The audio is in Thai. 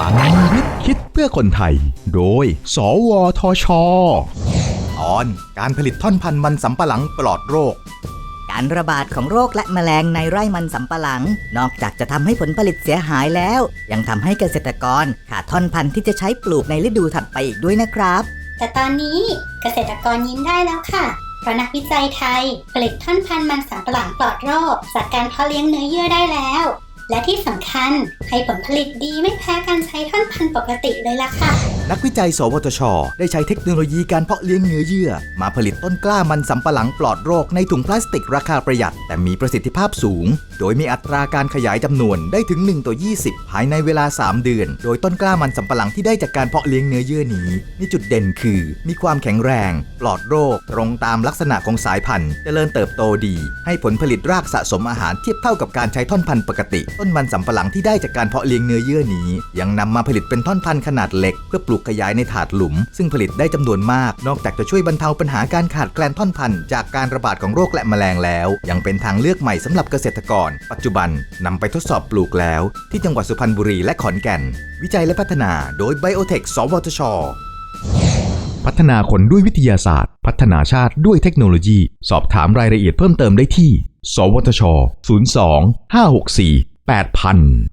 ลังวิทย์คิดเพื่อคนไทย โดย สวทช ตอนการผลิตท่อนพันธุ์มันสำปะหลังปลอดโรค การระบาดของโรคและแมลงในไร่มันสำปะหลัง นอกจากจะทำให้ผลผลิตเสียหายแล้ว ยังทำให้เกษตรกรขาดท่อนพันธุ์ที่จะใช้ปลูกในฤดูถัดไปอีกด้วยนะครับ แต่ตอนนี้เกษตรกรยิ้มได้แล้วค่ะ เพราะนักวิจัยไทยผลิตท่อนพันธุ์มันสำปะหลังปลอดโรคจากการเพาะเลี้ยงเนื้อเยื่อได้แล้ว และที่สำคัญให้ผลผลิตดีไม่แพ้การใช้ท่อนพันธุ์ปกติเลยล่ะค่ะ นักวิจัย สวทช ได้ใช้เทคโนโลยีการเพาะเลี้ยงเนื้อเยื่อ มาผลิตต้นกล้ามันสำปะหลังปลอดโรคในถุงพลาสติกราคาประหยัด แต่มีประสิทธิภาพสูง โดยมีอัตราการขยายจำนวนได้ถึง 1 ต่อ 20 ภายในเวลา 3 เดือน โดยต้นกล้ามันสำปะหลังที่ได้จากการเพาะเลี้ยงเนื้อเยื่อนี้มีจุดเด่นคือ มีความแข็งแรง ปลอดโรค ตรงตามลักษณะของสายพันธุ์เจริญเติบโตดี ให้ผลผลิตรากสะสมอาหารเทียบเท่ากับการใช้ท่อนพันธุ์ปกติ ต้นมันสำปะหลังที่ได้จากการเพาะเลี้ยงเนื้อเยื่อนี้ ยังนำมาผลิตเป็นท่อนพันธุ์ขนาดเล็กเพื่อปลูกขยายในถาดหลุม ซึ่งผลิตได้จำนวนมาก นอกจากจะช่วยบรรเทาปัญหาการขาดแคลนท่อนพันธุ์จากการระบาดของโรคและแมลงแล้ว ยังเป็นทางเลือกใหม่สำหรับเกษตรกร ปัจจุบันนำไปทดสอบปลูกแล้ว ที่จังหวัดสุพรรณบุรีและขอนแก่น วิจัยและพัฒนาโดย Biotech สวทชพัฒนาคนด้วยวิทยาศาสตร์ พัฒนาชาติด้วยเทคโนโลยี สอบถามรายละเอียดเพิ่มเติมได้ที่ สวทช 02 564 8000